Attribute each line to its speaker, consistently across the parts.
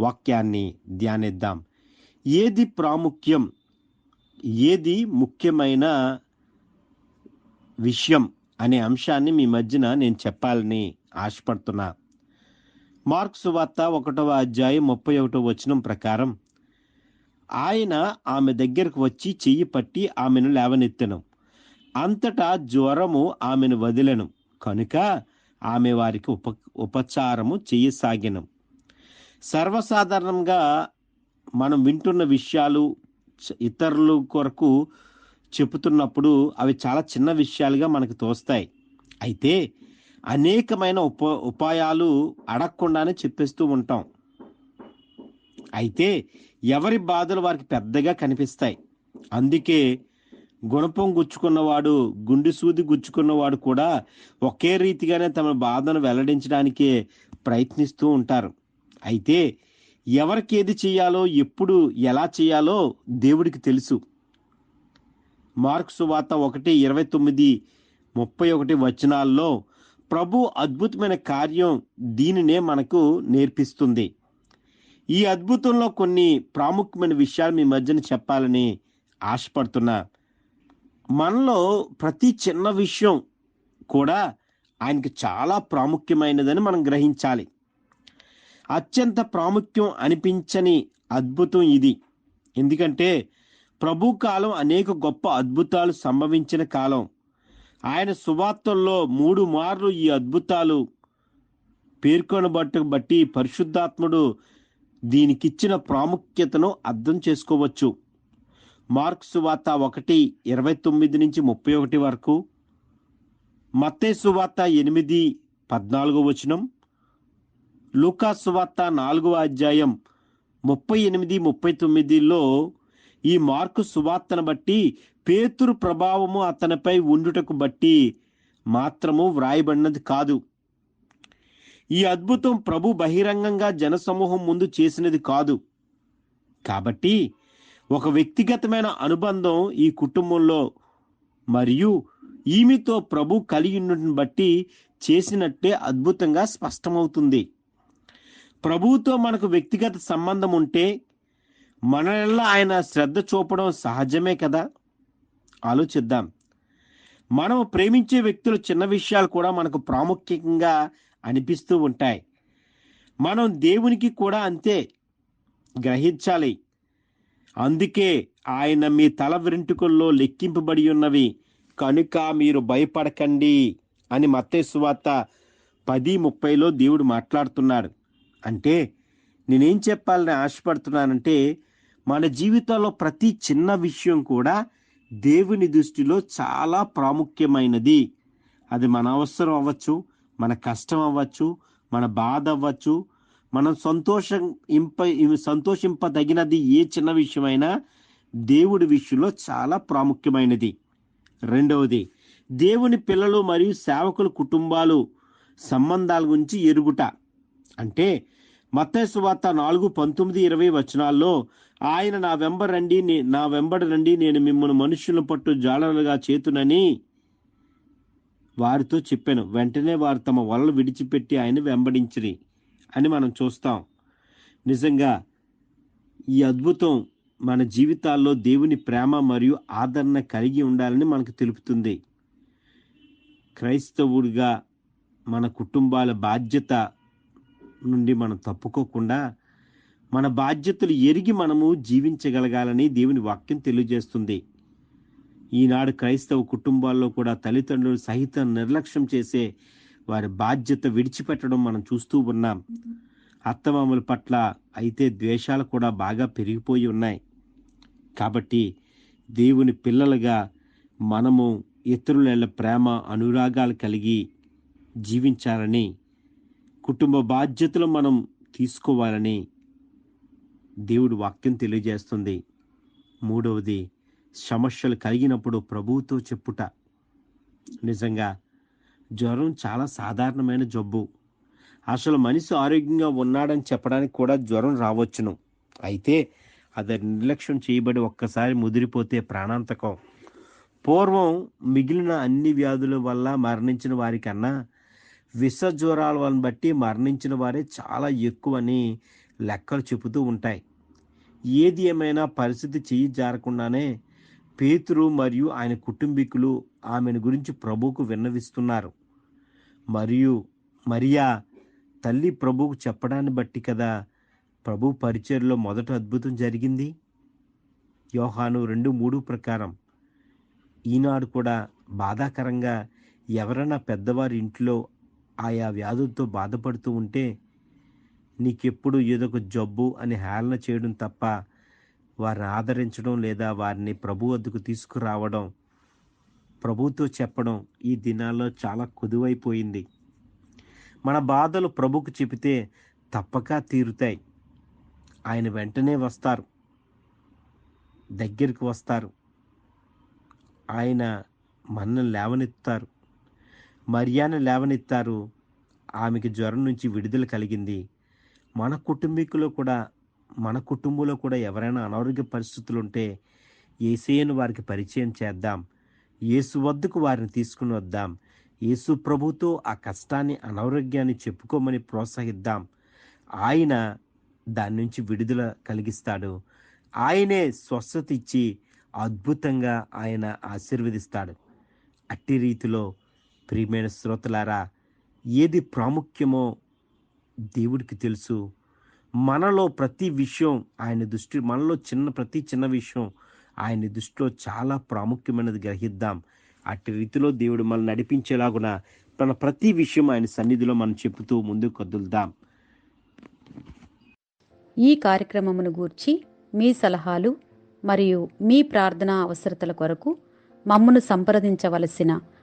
Speaker 1: వాక్యాన్ని ధ్యానిద్దాం. ఏది ప్రాముఖ్యం? ఏది ముఖ్యమైన విషయం అనే అంశాన్ని మీ మధ్యన నేను చెప్పాలని ఆశపడుతున్నా. మార్క్స్ వార్త ఒకటవ అధ్యాయం ముప్పై ఒకటో వచనం ప్రకారం ఆయన ఆమె దగ్గరకు వచ్చి చెయ్యి పట్టి ఆమెను లేవనెత్తెను. అంతటా జ్వరము ఆమెను వదిలెను. కనుక ఆమె వారికి ఉప ఉపచారము చెయ్యసాగెను. సర్వసాధారణంగా మనం వింటున్న విషయాలు ఇతరుల కొరకు చెబుతున్నప్పుడు అవి చాలా చిన్న విషయాలుగా మనకు తోస్తాయి. అయితే అనేకమైన ఉప ఉపాయాలు అడగకుండానే చెప్పేస్తూ ఉంటాం. అయితే ఎవరి బాధలు వారికి పెద్దగా కనిపిస్తాయి. అందుకే గుణపం గుచ్చుకున్నవాడు గుండె సూది గుచ్చుకున్నవాడు కూడా ఒకే రీతిగానే తమ బాధను వెల్లడించడానికే ప్రయత్నిస్తూ ఉంటారు. అయితే ఎవరికి ఏది చేయాలో ఎప్పుడు ఎలా చేయాలో దేవుడికి తెలుసు. మార్క్స్ వార్త ఒకటి ఇరవై తొమ్మిది ముప్పై ఒకటి వచనాల్లో ప్రభు అద్భుతమైన కార్యం దీనినే మనకు నేర్పిస్తుంది. ఈ అద్భుతంలో కొన్ని ప్రాముఖ్యమైన విషయాలు మీ మధ్యన చెప్పాలని ఆశపడుతున్నా. మనలో ప్రతి చిన్న విషయం కూడా ఆయనకి చాలా ప్రాముఖ్యమైనదని మనం గ్రహించాలి. అత్యంత ప్రాముఖ్యం అనిపించని అద్భుతం ఇది. ఎందుకంటే ప్రభు కాలం అనేక గొప్ప అద్భుతాలు సంభవించిన కాలం. ఆయన సువార్తల్లో మూడు మార్లు ఈ అద్భుతాలు పేర్కొనబట్టు బట్టి పరిశుద్ధాత్ముడు దీనికిచ్చిన ప్రాముఖ్యతను అర్థం చేసుకోవచ్చు. మార్క్ సువార్త ఒకటి ఇరవై తొమ్మిది నుంచి ముప్పై ఒకటి వరకు మత్తే సువార్త ఎనిమిది పద్నాలుగో వచనం లూకా సువార్త నాలుగవ అధ్యాయం ముప్పై ఎనిమిది ముప్పై తొమ్మిదిలో ఈ మార్కు సువార్తను బట్టి పేతురు ప్రభావము అతనిపై ఉండుటకు బట్టి మాత్రము వ్రాయబడినది కాదు. ఈ అద్భుతం ప్రభు బహిరంగంగా జనసమూహం ముందు చేసినది కాదు. కాబట్టి ఒక వ్యక్తిగతమైన అనుబంధం ఈ కుటుంబంలో మరియు ఈమెతో ప్రభు కలిగి బట్టి చేసినట్టే అద్భుతంగా స్పష్టమవుతుంది. ప్రభువుతో మనకు వ్యక్తిగత సంబంధం ఉంటే మనల్లా ఆయన శ్రద్ధ చూపడం సహజమే కదా? ఆలోచిద్దాం. మనం ప్రేమించే వ్యక్తులు చిన్న విషయాలు కూడా మనకు ప్రాముఖ్యంగా అనిపిస్తూ ఉంటాయి. మనం దేవునికి కూడా అంతే గ్రహించాలి. అందుకే ఆయన మీ తల వెంట్రుకల్లో లెక్కింపబడి ఉన్నవి. కనుక మీరు భయపడకండి అని మత్తేశ్వార్త పది ముప్పైలో దేవుడు మాట్లాడుతున్నాడు. అంటే నేనేం చెప్పాలని ఆశపడుతున్నానంటే మన జీవితంలో ప్రతి చిన్న విషయం కూడా దేవుని దృష్టిలో చాలా ప్రాముఖ్యమైనది. అది మన అవసరం అవ్వచ్చు మన కష్టం అవ్వచ్చు మన బాధ అవ్వచ్చు. మనం సంతోషం ఇంప సంతోషింపదగినది ఏ చిన్న విషయమైనా దేవుడి విషయంలో చాలా ప్రాముఖ్యమైనది. రెండవది దేవుని పిల్లలు మరియు సేవకుల కుటుంబాలు సంబంధాల గురించి ఎరుగుట. అంటే మత్తయి వార్త నాలుగు పంతొమ్మిది ఇరవై వచనాల్లో ఆయన నా వెంబ రండి నా వెంబడి రండి నేను మిమ్మల్ని మనుషుల పట్టు జాలలుగా చేతునని వారితో చెప్పాను. వెంటనే వారు తమ వలలు విడిచిపెట్టి ఆయన వెంబడించిరి అని మనం చూస్తాం. నిజంగా ఈ అద్భుతం మన జీవితాల్లో దేవుని ప్రేమ మరియు ఆదరణ కలిగి ఉండాలని మనకు తెలుపుతుంది. క్రైస్తవుడిగా మన కుటుంబాల బాధ్యత నుండి మనం తప్పుకోకుండా మన బాధ్యతలు ఎరిగి మనము జీవించగలగాలని దేవుని వాక్యం తెలియజేస్తుంది. ఈనాడు క్రైస్తవ కుటుంబాల్లో కూడా తల్లిదండ్రులు సహితం నిర్లక్ష్యం చేసే వారి బాధ్యత విడిచిపెట్టడం మనం చూస్తూ ఉన్నాం. అత్తమామల పట్ల అయితే ద్వేషాలు కూడా బాగా పెరిగిపోయి ఉన్నాయి. కాబట్టి దేవుని పిల్లలుగా మనము ఇతరుల ప్రేమ అనురాగాలు కలిగి జీవించాలని కుటుంబ బాధ్యతలు మనం తీసుకోవాలని దేవుడు వాక్యం తెలియజేస్తుంది. మూడవది సమస్యలు కలిగినప్పుడు ప్రభువుతో చెప్పుట. నిజంగా జ్వరం చాలా సాధారణమైన జబ్బు. అసలు మనిషి ఆరోగ్యంగా ఉన్నాడని చెప్పడానికి కూడా జ్వరం రావచ్చును. అయితే అది నిర్లక్ష్యం చేయబడి ఒక్కసారి ముదిరిపోతే ప్రాణాంతకం. పూర్వం మిగిలిన అన్ని వ్యాధుల వల్ల మరణించిన వారికన్నా విష వలన బట్టి మరణించిన వారే చాలా ఎక్కువని లెక్కలు చెబుతూ ఉంటాయి. ఏది ఏమైనా పరిస్థితి చెయ్యి జారకుండానే పేతురు మరియు ఆయన కుటుంబీకులు ఆమెను గురించి ప్రభువుకు విన్నవిస్తున్నారు. మరియు మరియా తల్లి ప్రభువుకు చెప్పడాన్ని బట్టి కదా ప్రభు పరిచయలో మొదట అద్భుతం జరిగింది. యోహాను రెండు మూడు ప్రకారం ఈనాడు కూడా బాధాకరంగా ఎవరైనా పెద్దవారి ఇంట్లో ఆయా వ్యాధులతో బాధపడుతూ ఉంటే నీకెప్పుడు ఏదో ఒక జబ్బు అని హేళన చేయడం తప్ప వారిని ఆదరించడం లేదా వారిని ప్రభు వద్దకు తీసుకురావడం ప్రభుతో చెప్పడం ఈ దినాల్లో చాలా కుదువైపోయింది. మన బాధలు ప్రభుకు చెబితే తప్పక తీరుతాయి. ఆయన వెంటనే వస్తారు. దగ్గరికి వస్తారు. ఆయన మనల్ని లేవనెత్తారు మరియాను లేవనెత్తారు. ఆమెకి జ్వరం నుంచి విడుదల కలిగింది. మన కుటుంబీకులు కూడా మన కుటుంబంలో కూడా ఎవరైనా అనారోగ్య పరిస్థితులు ఉంటే ఏసేయను వారికి పరిచయం చేద్దాం. యేసు వద్దకు వారిని తీసుకుని వద్దాం. యేసు ప్రభుతో ఆ కష్టాన్ని అనారోగ్యాన్ని చెప్పుకోమని ప్రోత్సహిద్దాం. ఆయన దాని నుంచి విడుదల కలిగిస్తాడు. ఆయనే స్వస్థత ఇచ్చి అద్భుతంగా ఆయన ఆశీర్వదిస్తాడు. అట్టి రీతిలో ప్రియమైన శ్రోతలారా ఏది ప్రాముఖ్యమో దేవుడికి తెలుసు. మనలో ప్రతి విషయం ఆయన దృష్టి మనలో చిన్న ప్రతి చిన్న విషయం ఆయన దృష్టిలో చాలా ప్రాముఖ్యమైనది గ్రహిద్దాం. అట్టి రీతిలో దేవుడు మనల్ని నడిపించేలాగున మన ప్రతి విషయం ఆయన సన్నిధిలో మనం చెబుతూ ముందుకు కదులుదాం
Speaker 2: ఈ కార్యక్రమమును గూర్చి మీ సలహాలు మరియు మీ ప్రార్థనా అవసరతల కొరకు మమ్మను సంప్రదించవలసిన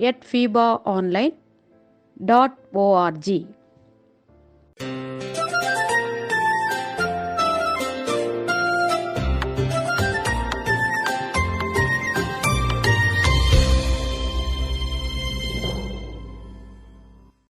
Speaker 2: at Feeba online dot ORG